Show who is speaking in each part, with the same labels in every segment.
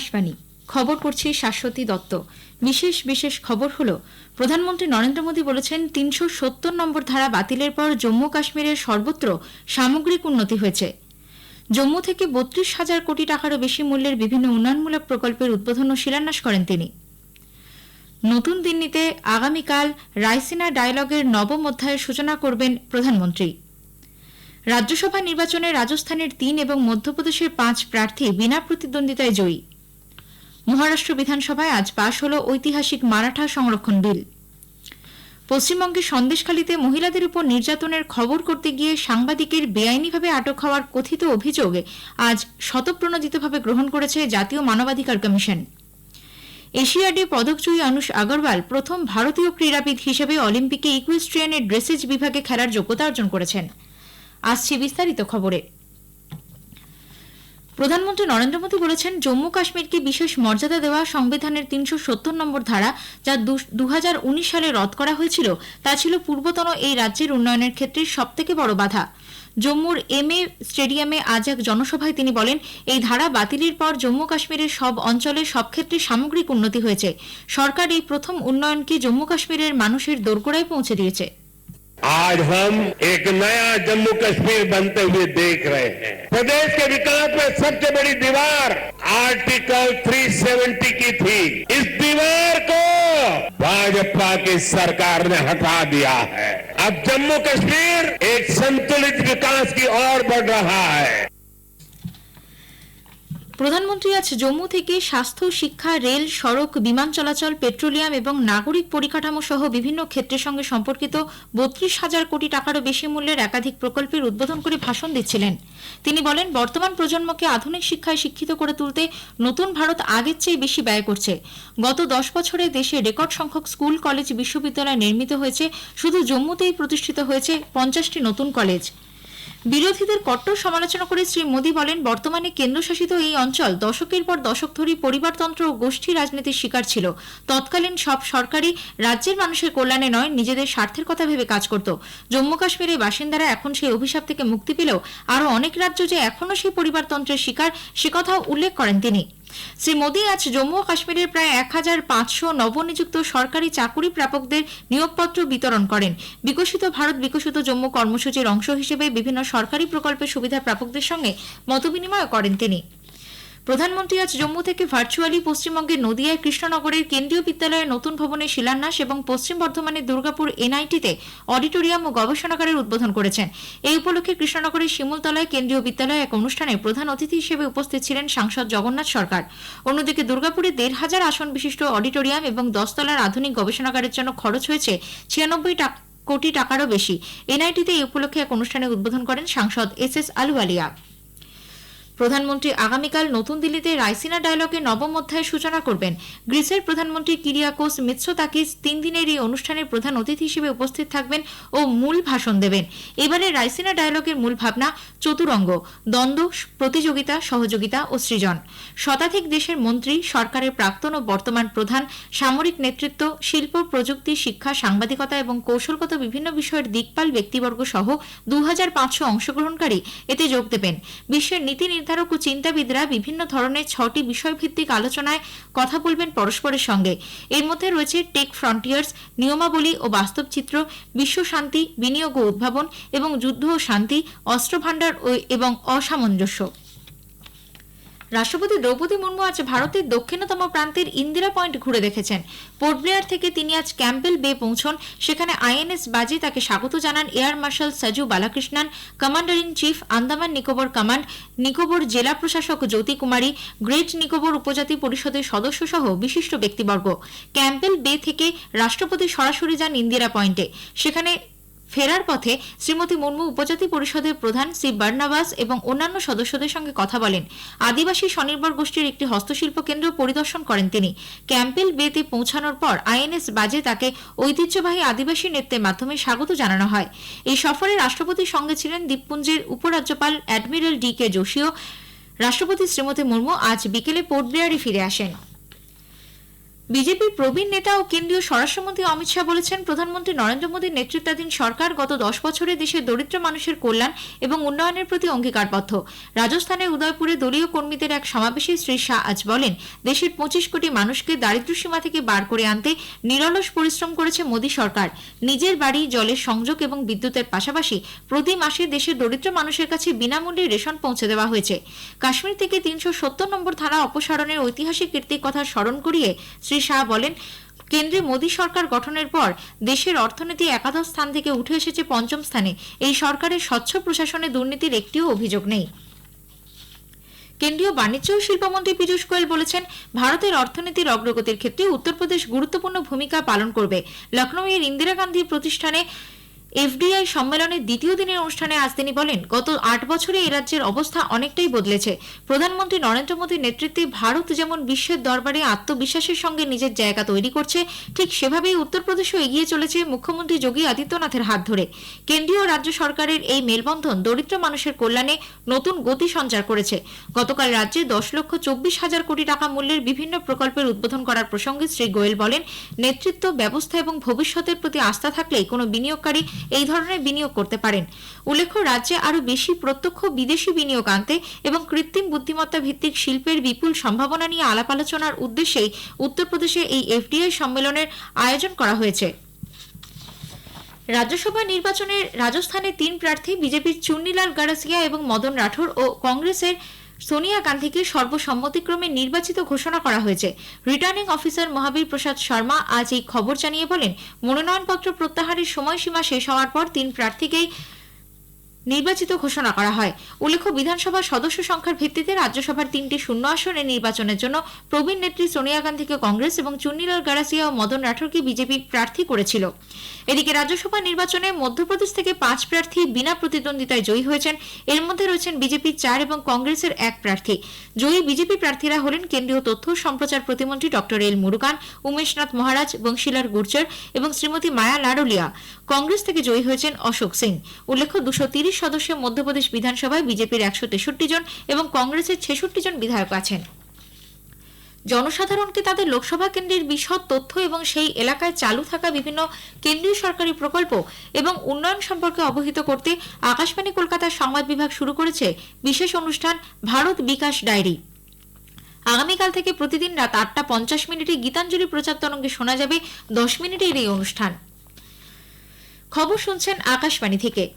Speaker 1: আকাশবাণী। খবর পড়ছি শাশ্বতী দত্ত। বিশেষ বিশেষ খবর হল, প্রধানমন্ত্রী নরেন্দ্র মোদী বলেছেন, তিনশো সত্তর নম্বর ধারা বাতিলের পর জম্মু কাশ্মীরের সর্বত্র সামগ্রিক উন্নতি হয়েছে। জম্মু থেকে বত্রিশ হাজার কোটি টাকারও বেশি মূল্যের বিভিন্ন উন্নয়নমূলক প্রকল্পের উদ্বোধন ও শিলান্যাস করেন তিনি। নতুন দিল্লিতে আগামীকাল রাইসিনা ডায়ালগের নবম অধ্যায়ের সূচনা করবেন প্রধানমন্ত্রী। রাজ্যসভা নির্বাচনে রাজস্থানের তিন এবং মধ্যপ্রদেশের পাঁচ প্রার্থী বিনা প্রতিদ্বন্দ্বিতায় জয়ী। মহারাষ্ট্র বিধানসভায় আজ পাশ হল ঐতিহাসিক মারাঠা সংরক্ষণ বিল। পশ্চিমবঙ্গের সন্দেশখালীতে মহিলাদের উপর নির্যাতনের খবর করতে গিয়ে সাংবাদিকের বেআইনিভাবে আটক হওয়ার কথিত অভিযোগে আজ শতপ্রণোদিতভাবে গ্রহণ করেছে জাতীয় মানবাধিকার কমিশন। এশিয়াডে পদকজয়ী আনুষ আগরওয়াল প্রথম ভারতীয় ক্রীড়াবিদ হিসেবে অলিম্পিকে ইকুইস্ট্রিয়ানের ড্রেসেজ বিভাগে খেলার যোগ্যতা অর্জন করেছেন। আসছে বিস্তারিত খবরে। প্রধানমন্ত্রী নরেন্দ্র মোদী বলেছেন, জম্মু কাশ্মীরকে বিশেষ মর্যাদা দেওয়া সংবিধানের তিনশো সত্তর নম্বর ধারা যা দু সালে রদ করা হয়েছিল, তা ছিল পূর্বতন এই রাজ্যের উন্নয়নের ক্ষেত্রে সবথেকে বড় বাধা। জম্মুর এম এ স্টেডিয়ামে আজ এক জনসভায় তিনি বলেন, এই ধারা বাতিলের পর জম্মু কাশ্মীরের সব অঞ্চলে সব ক্ষেত্রে সামগ্রিক উন্নতি হয়েছে। সরকার এই প্রথম উন্নয়নকে জম্মু কাশ্মীরের মানুষের দোরগোড়ায় পৌঁছে দিয়েছে।
Speaker 2: आज हम एक नया जम्मू कश्मीर बनते हुए देख रहे हैं। प्रदेश के विकास में सबसे बड़ी दीवार आर्टिकल 370 की थी। इस दीवार को भाजपा की सरकार ने हटा दिया है। अब जम्मू कश्मीर एक संतुलित विकास की ओर बढ़ रहा है।
Speaker 1: প্রধানমন্ত্রী আজ জম্মু থেকে স্বাস্থ্য, শিক্ষা, রেল, সড়ক, বিমান চলাচল, পেট্রোলিয়াম এবং নাগরিক পরিকাঠামো সহ বিভিন্ন ক্ষেত্রের সঙ্গে সম্পর্কিত বত্রিশ হাজার কোটি টাকারও বেশি মূল্যের একাধিক প্রকল্পের উদ্বোধন করে ভাষণ দিচ্ছিলেন। তিনি বলেন, বর্তমান প্রজন্মকে আধুনিক শিক্ষায় শিক্ষিত করে তুলতে নতুন ভারত আগের চেয়ে বেশি ব্যয় করছে। গত দশ বছরে দেশে রেকর্ড সংখ্যক স্কুল, কলেজ, বিশ্ববিদ্যালয় নির্মিত হয়েছে। শুধু জম্মুতেই প্রতিষ্ঠিত হয়েছে পঞ্চাশটি নতুন কলেজ। বিরোধীদের কট্টর সমালোচনা করে শ্রী মোদী বলেন, বর্তমানে কেন্দ্রশাসিত এই অঞ্চল দশকের পর দশক ধরে পরিবারতন্ত্র ও গোষ্ঠী রাজনীতির শিকার ছিল। তৎকালীন সব সরকারি রাজ্যের মানুষের কল্যাণে নয়, নিজেদের স্বার্থের কথা ভেবে কাজ করত। জম্মু কাশ্মীরের বাসিন্দারা এখন সেই অভিশাপ থেকে মুক্তি পেলেও আরও অনেক রাজ্য যে এখনও সেই পরিবারতন্ত্রের শিকার, সে কথাও উল্লেখ করেন তিনি। শ্রী মোদী আজ জম্মু ও কাশ্মীরের প্রায় এক হাজার পাঁচশো নবনিযুক্ত সরকারি চাকুরি প্রাপকদের নিয়োগপত্র বিতরণ করেন। বিকশিত ভারত, বিকশিত জম্মু কর্মসূচির অংশ হিসেবে বিভিন্ন সরকারি প্রকল্পের সুবিধা প্রাপকদের সঙ্গে মতবিনিময় করেন তিনি। প্রধানমন্ত্রী আজ জম্মু থেকে ভার্চুয়ালি পশ্চিমবঙ্গের নদিয়ায় কৃষ্ণনগরের কেন্দ্রীয় বিদ্যালয়ের নতুন ভবনের শিলান্যাস এবং পশ্চিম বর্ধমানের দুর্গাপুর এনআইটিতে অডিটোরিয়াম ও গবেষণাগারের উদ্বোধন করেছেন। এই উপলক্ষে কৃষ্ণনগরের শিমুলতলায় কেন্দ্রীয় বিদ্যালয়ে এক অনুষ্ঠানে প্রধান অতিথি হিসেবে উপস্থিত ছিলেন সাংসদ জগন্নাথ সরকার। অন্যদিকে দুর্গাপুরে দেড় হাজার আসন বিশিষ্ট অডিটোরিয়াম এবং দশতলার আধুনিক গবেষণাগারের জন্য খরচ হয়েছে ছিয়ানব্বই কোটি টাকারও বেশি। এনআইটিতে এই উপলক্ষে এক অনুষ্ঠানে উদ্বোধন করেন সাংসদ এস এস আলুওয়ালিয়া প্রধানমন্ত্রী আগামীকাল নতুন দিল্লিতে রাইসিনা ডায়ালগের নবম অধ্যায়ের সূচনা করবেন। গ্রিসের প্রধানমন্ত্রী কিরিয়াকোস মিৎসোতাকিস তিন দিনের এই অনুষ্ঠানের প্রধান অতিথি হিসেবে উপস্থিত থাকবেন ও মূল ভাষণ দেবেন। এবারে রাইসিনা ডায়ালগের মূল ভাবনা চতুরঙ্গ, দ্বন্দ্ব, প্রতিযোগিতা, সহযোগিতা ও সৃজন। শতাধিক দেশের মন্ত্রী, সরকারের প্রাক্তন ও বর্তমান প্রধান, সামরিক নেতৃত্ব, শিল্প, প্রযুক্তি, শিক্ষা, সাংবাদিকতা এবং কৌশলগত বিভিন্ন বিষয়ের দিকপাল ব্যক্তিবর্গ সহ দু হাজার পাঁচশো অংশগ্রহণকারী এতে যোগ দেবেন। বিশ্বের নীতি নির্ধারক ও চিন্তাবিদরা বিভিন্ন ধরনের ছটি বিষয়ভিত্তিক আলোচনায় কথা বলবেন পরস্পরের সঙ্গে। এর মধ্যে রয়েছে টেক ফ্রন্টিয়ার্স, নিয়মাবলী ও বাস্তবচিত্র, বিশ্ব শান্তি, বিনিয়োগ ও উদ্ভাবন এবং যুদ্ধ ও শান্তি অস্ত্রভাণ্ডার এবং অসামঞ্জস্য। রাষ্ট্রপতি দ্রৌপদী মুর্মু আজ ভারতের দক্ষিণতম প্রান্তের ইন্দিরা পয়েন্ট ঘুরে দেখেছেন। পোর্ট ব্লেয়ার থেকে তিনি আজ ক্যাম্পেল বে পৌঁছন। সেখানে আইএনএস বাজে তাকে স্বাগত জানান air marshal Saju Balakrishnan, commander in chief Andaman Nicobar command, Nicobar জেলা প্রশাসক জ্যোতি কুমারী, গ্রেট নিকোবর উপজাতি পরিষদের সদস্য সহ বিশিষ্ট ব্যক্তিবর্গ। ক্যাম্পেল বে থেকে রাষ্ট্রপতি সরাসরি যান ইন্দিরা পয়েন্টে। সেখানে ফেরার পথে শ্রীমতী মুর্মু উপজাতি পরিষদের প্রধান শ্রী বার্নাবাস এবং অন্যান্য সদস্যদের সঙ্গে কথা বলেন। আদিবাসী স্বনির্ভর গোষ্ঠীর একটি হস্তশিল্প কেন্দ্র পরিদর্শন করেন তিনি। ক্যাম্পেল বেতে পৌঁছানোর পর আইএনএস বাজে তাকে ঐতিহ্যবাহী আদিবাসী নৃত্যের মাধ্যমে স্বাগত জানানো হয়। এই সফরে রাষ্ট্রপতির সঙ্গে ছিলেন দ্বীপপুঞ্জের উপরাজ্যপাল অ্যাডমিরাল ডি কে যোশীও। রাষ্ট্রপতি শ্রীমতী মুর্মু আজ বিকেলে পোর্ট ব্লেয়ারে ফিরে আসেন। বিজেপির প্রবীণ নেতা ও কেন্দ্রীয় স্বরাষ্ট্রমন্ত্রী অমিত শাহ বলেছেন, প্রধানমন্ত্রী নরেন্দ্র মোদীর নেতৃত্বাধীন সরকার গত দশ বছরে দেশের দরিদ্র মানুষের কল্যাণ এবং উন্নয়নের প্রতি অঙ্গীকারবদ্ধ। রাজস্থানের উদয়পুরে দলীয় কর্মীদের এক সমাবেশে শ্রী শাহ আজ বলেন, দেশের পঁচিশ কোটি মানুষকে দারিদ্র্য সীমা থেকে বার করে আনতে নিরলস পরিশ্রম করেছে মোদী সরকার। নিজের বাড়ি, জলের সংযোগ এবং বিদ্যুতের পাশাপাশি প্রতি মাসে দেশের দরিদ্র মানুষের কাছে বিনামূল্যে রেশন পৌঁছে দেওয়া হয়েছে। কাশ্মীর থেকে তিনশো সত্তর নম্বর ধারা অপসারণের ঐতিহাসিক কীর্তির কথা স্মরণ করিয়ে শ্রী শাহ বলেন, কেন্দ্রে মোদী সরকার গঠনের পর দেশের অর্থনীতি একাদশ স্থান থেকে উঠে এসেছে পঞ্চম স্থানে। এই সরকারের স্বচ্ছ প্রশাসনে দুর্নীতির একটিও অভিযোগ নেই। কেন্দ্রীয় বাণিজ্য ও শিল্পমন্ত্রী পীযূষ গোয়েল বলেছেন, ভারতের অর্থনীতির অগ্রগতির ক্ষেত্রে উত্তরপ্রদেশ গুরুত্বপূর্ণ ভূমিকা পালন করবে। লখনৌয়ের ইন্দিরা গান্ধী প্রতিষ্ঠানে এফডিআই সম্মেলনের দ্বিতীয় দিনের অনুষ্ঠানে আজ তিনি বলেন, গত আট বছরে এই রাজ্যের অবস্থা অনেকটাই বদলেছে। প্রধানমন্ত্রী নরেন্দ্র মোদীর নেতৃত্বে ভারত যেমন বিশ্বের দরবারে আত্মবিশ্বাসের সঙ্গে নিজের জায়গা তৈরি করছে, ঠিক সেভাবেই উত্তরপ্রদেশও এগিয়ে চলেছে মুখ্যমন্ত্রী যোগী আদিত্যনাথের হাত ধরে। কেন্দ্রীয় রাজ্য সরকারের এই মেলবন্ধন দরিদ্র মানুষের কল্যাণে নতুন গতি সঞ্চার করেছে। গতকাল রাজ্যে দশ লক্ষ চব্বিশ হাজার কোটি টাকা মূল্যের বিভিন্ন প্রকল্পের উদ্বোধন করার প্রসঙ্গে শ্রী গোয়েল বলেন, নেতৃত্ব, ব্যবস্থা এবং ভবিষ্যতের প্রতি আস্থা থাকলেই কোনো বিনিয়োগকারী এই ধরনের বিনিয়োগ করতে পারেন। উল্লেখ্য, রাজ্যে আরও বেশি প্রত্যক্ষ বিদেশি বিনিয়োগ আনতে এবং কৃত্রিম বুদ্ধিমত্তা ভিত্তিক শিল্পের বিপুল সম্ভাবনা নিয়ে আলাপ আলোচনার উদ্দেশ্যেই উত্তরপ্রদেশে এই এফডিআই সম্মেলনের আয়োজন করা হয়েছে। রাজ্যসভা নির্বাচনে রাজস্থানে তিন প্রার্থী, বিজেপির চুন্নিলাল গারাসিয়া এবং মদন রাঠোর ও কংগ্রেসের সোনিয়া গান্ধীকে সর্বসম্মতিক্রমে নির্বাচিত ঘোষণা করা হয়েছে। রিটার্নিং অফিসার মহাবীর প্রসাদ শর্মা আজ এই খবর জানিয়ে বলেন, মনোনয়নপত্র প্রত্যাহারের সময়সীমা শেষ হওয়ার পর তিন প্রার্থীকেই নির্বাচিত ঘোষণা করা হয়। উল্লেখ্য, বিধানসভার সদস্য সংখ্যার ভিত্তিতে রাজ্যসভার তিনটি শূন্য আসনে নির্বাচনের জন্য প্রবীণ নেত্রী সোনিয়া গান্ধীকে কংগ্রেস এবং চুন্নিলাল গারাসিয়া ও মদন রাঠোরকে বিজেপি প্রার্থী করেছিল। এদিকে রাজ্যসভা নির্বাচনে মধ্যপ্রদেশ থেকে পাঁচ প্রার্থী বিনা প্রতিদ্বন্দ্বিতায় জয়ী হয়েছেন। এর মধ্যে রয়েছেন বিজেপির চার এবং কংগ্রেসের এক প্রার্থী। জয়ী বিজেপি প্রার্থীরা হলেন কেন্দ্রীয় তথ্য সম্প্রচার প্রতিমন্ত্রী ডক্টর এল মুরুগান, উমেশনাথ মহারাজ, বংশীলাল গুর্জর এবং শ্রীমতী মায়া লাডলিয়া। কংগ্রেস থেকে জয়ী হয়েছেন অশোক সিং। উল্লেখ্য, দুশো তিরিশ সদস্যের মধ্যপ্রদেশ বিধানসভায় বিজেপির একশো তেষট্টি জন এবং কংগ্রেসের ছেষট্টি জন বিধায়ক আছেন। জনসাধারণকে তাদের লোকসভা কেন্দ্রের বিশদ তথ্য এবং সেই এলাকায় চালু থাকা বিভিন্ন কেন্দ্রীয় সরকারি প্রকল্প এবং উন্নয়ন সম্পর্কে অবহিত করতে আকাশবাণী কলকাতার সংবাদ বিভাগ শুরু করেছে বিশেষ অনুষ্ঠান ভারত বিকাশ ডায়েরি। আগামীকাল থেকে প্রতিদিন রাত আটটা পঞ্চাশ মিনিটে গীতাঞ্জলি প্রচার তরঙ্গে শোনা যাবে দশ মিনিটের এই অনুষ্ঠান। খবর শুনছেন আকাশবাণী থেকে।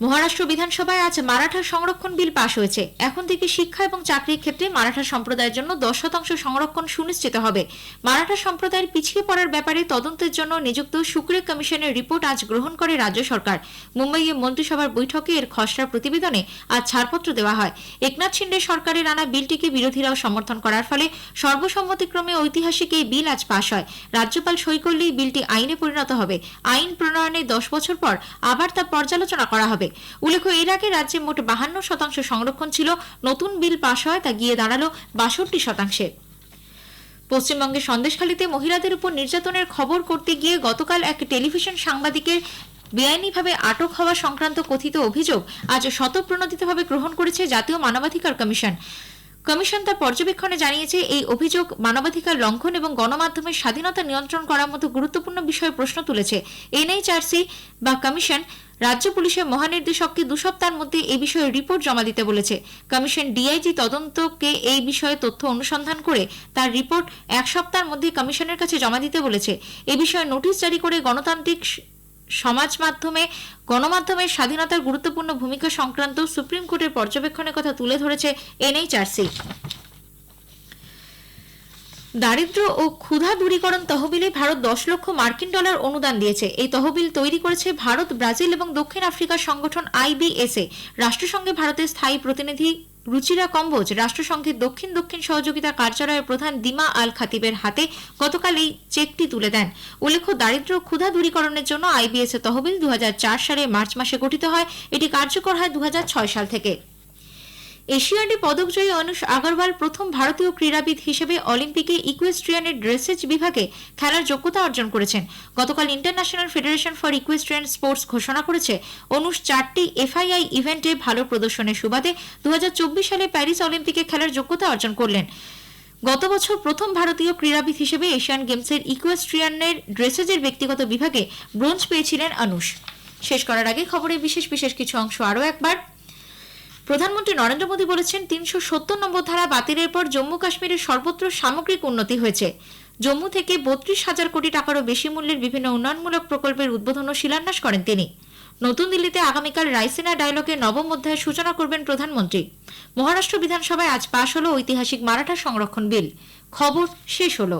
Speaker 1: মহারাষ্ট্র বিধানসভায় আজ মারাঠা সংরক্ষণ বিল পাশ হয়েছে। এখন থেকে শিক্ষা এবং চাকরির ক্ষেত্রে মারাঠা সম্প্রদায়ের জন্য দশ শতাংশ সংরক্ষণ সুনিশ্চিত হবে। মারাঠা সম্প্রদায়ের পিছিয়ে পড়ার ব্যাপারে তদন্তের জন্য নিযুক্ত সুক্রে কমিশনের রিপোর্ট আজ গ্রহণ করে রাজ্য সরকার। মুম্বাইয়ে মন্ত্রিসভার বৈঠকে এর খসড়া প্রতিবেদনে আজ ছাড়পত্র দেওয়া হয়। একনাথ শিন্ডে সরকারের আনা বিলটিকে বিরোধীরাও সমর্থন করার ফলে সর্বসম্মতিক্রমে ঐতিহাসিক এই বিল আজ পাশ হয়। রাজ্যপাল সই করলেই বিলটি আইনে পরিণত হবে। আইন প্রণয়নের দশ বছর পর আবার তা পর্যালোচনা করা হবে। উল্লেখ্য, এর আগে রাজ্যে মোট বাহান্ন শতাংশ সংরক্ষণ ছিল। নতুন বিল পাশ হয়, তা গিয়ে দাঁড়াল বাষট্টি শতাংশে। পশ্চিমবঙ্গের সন্দেশখালীতে মহিলাদের উপর নির্যাতনের খবর করতে গিয়ে গতকাল এক টেলিভিশন সাংবাদিকের বেআইনিভাবে আটক হওয়া সংক্রান্ত কথিত অভিযোগ আজ শতপ্রণোদিতভাবে গ্রহণ করেছে জাতীয় মানবাধিকার কমিশন। কমিশন তার পর্যবেক্ষণে জানিয়েছে, এই অভিযোগ মানবাধিকার লঙ্ঘন এবং গণমাধ্যমের স্বাধীনতা নিয়ন্ত্রণ করার মতো গুরুত্বপূর্ণ বিষয়ে প্রশ্ন তুলেছে। এনএইচআরসি বা কমিশন রাজ্য পুলিশের মহানির্দেশককে দু সপ্তাহের মধ্যে এই বিষয়ে রিপোর্ট জমা দিতে বলেছে। কমিশন ডিআইজি তদন্তকে এই বিষয়ে তথ্য অনুসন্ধান করে তার রিপোর্ট এক সপ্তাহের মধ্যে কমিশনের কাছে জমা দিতে বলেছে। এ বিষয়ে নোটিশ জারি করে গণতান্ত্রিক সমাজ মাধ্যমে গণমাধ্যমের স্বাধীনতার গুরুত্বপূর্ণ ভূমিকা সংক্রান্ত সুপ্রিম কোর্টের পর্যবেক্ষণের কথা তুলে ধরেছে এনএইচআরসি দারিদ্র ও ক্ষুধা দূরীকরণ তহবিলে ভারত দশ লক্ষ মার্কিন ডলার অনুদান দিয়েছে। এই তহবিল তৈরি করেছে ভারত, ব্রাজিল এবং দক্ষিণ আফ্রিকার সংগঠন আইবিএসএ রাষ্ট্রসংঘে ভারতের স্থায়ী প্রতিনিধি রুচিরা কম্বোজ রাষ্ট্রসংঘের দক্ষিণ দক্ষিণ সহযোগিতা কার্যালয়ের প্রধান দিমা আল খাতিবের হাতে গতকাল এই চেকটি তুলে দেন। উল্লেখ্য দারিদ্র ক্ষুধা দূরীকরণের জন্য আইবিএস তহবিল দু হাজার চার সালে মার্চ মাসে গঠিত হয়। এটি কার্যকর হয় দু হাজার ছয় সাল থেকে। এশিয়াডে পদকজয়ী অনুষ আগরওয়াল প্রথম ভারতীয় ক্রীড়াবিদ হিসেবে অলিম্পিকে ইকুয়েস্ট্রিয়ানের ড্রেসেজ বিভাগে খেলার যোগ্যতা অর্জন করেছেন। গতকাল international federation for equestrian sports ঘোষণা করেছে, অনুষ চারটি এফআইআই ইভেন্টে ভালো প্রদর্শনের সুবাদে দু হাজার চব্বিশ সালে প্যারিস অলিম্পিকে খেলার যোগ্যতা অর্জন করলেন। গত বছর প্রথম ভারতীয় ক্রীড়াবিদ হিসেবে এশিয়ান গেমসের ইকুয়েস্ট্রিয়ানের ড্রেসেজের ব্যক্তিগত বিভাগে ব্রোঞ্জ পেয়েছিলেন আনুষ শেষ করার আগে খবরের বিশেষ বিশেষ কিছু অংশ আরও একবার। প্রধানমন্ত্রী নরেন্দ্র মোদী বলেছেন, তিনশো সত্তর নম্বর ধারা বাতিলের পর জম্মু কাশ্মীরের সর্বত্র সামগ্রিক উন্নতি হয়েছে। জম্মু থেকে বত্রিশ হাজার কোটি টাকারও বেশি মূল্যের বিভিন্ন উন্নয়নমূলক প্রকল্পের উদ্বোধন ও শিলান্যাস করেন তিনি। নতুন দিল্লিতে আগামীকাল রাইসিনা ডায়লগের নবম অধ্যায়ের সূচনা করবেন প্রধানমন্ত্রী। মহারাষ্ট্র বিধানসভায় আজ পাশ হল ঐতিহাসিক মারাঠা সংরক্ষণ বিল। খবর শেষ হলো।